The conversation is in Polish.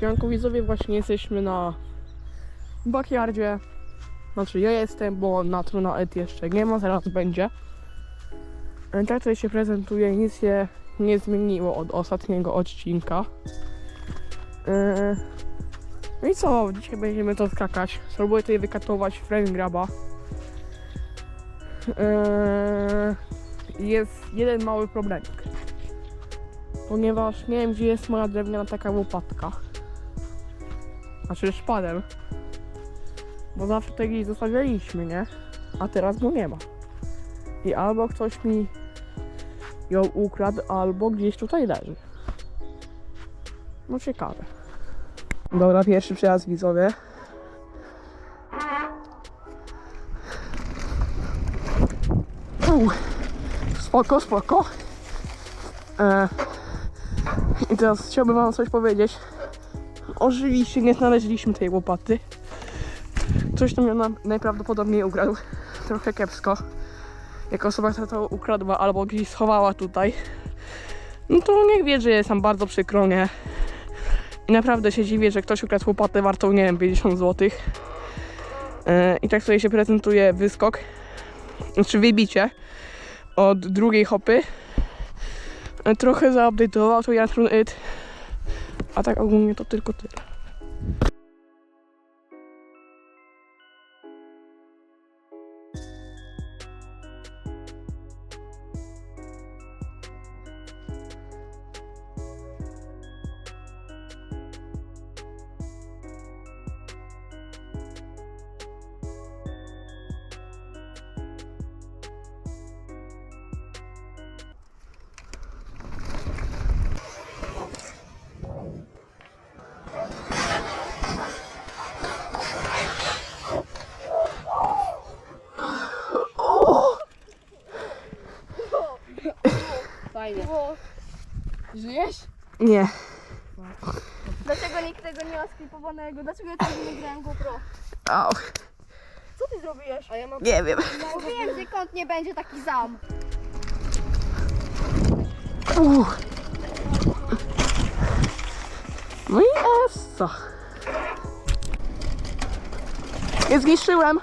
Siemanko widzowie, właśnie jesteśmy na backyardzie. Znaczy ja jestem, bo na Truna Ed jeszcze nie ma, zaraz będzie. E, Tak tutaj się prezentuje, nic się nie zmieniło od ostatniego odcinka. No i co, dzisiaj będziemy to skakać. Spróbuję tutaj wykatować frame graba. E, Jest jeden mały problemik. Ponieważ nie wiem gdzie jest moja drewniana taka łopatka. Znaczy szpadel. Bo zawsze tutaj gdzieś zostawialiśmy, nie? A teraz go nie ma. I albo ktoś mi ją ukradł, albo gdzieś tutaj leży. No ciekawe. Dobra, pierwszy przejazd widzowie. Uu, spoko, spoko. E, I teraz chciałbym wam coś powiedzieć. Oczywiście nie znaleźliśmy tej łopaty. Coś tam ją nam najprawdopodobniej ukradł. Trochę kiepsko. Jak osoba, która to ukradła albo gdzieś schowała tutaj, no to niech wie, że jest tam bardzo przykro, nie? I naprawdę się dziwię, że ktoś ukradł łopatę wartą, nie wiem, 50 zł. E, I tak sobie się prezentuje wyskok, znaczy wybicie od drugiej hopy. E, Trochę zaupdate'ował to Jantrun It, a tak ogólnie to tylko tyle. Żyjesz? Nie. Dlaczego nikt tego nie ma sklipowanego? Dlaczego ja tego nie grałem GoPro? Au, Co ty zrobiłeś? A ja mam... nie wiem. Mówiłem, że kąt nie będzie taki zam. Uff. No i essa. Nie zniszczyłem.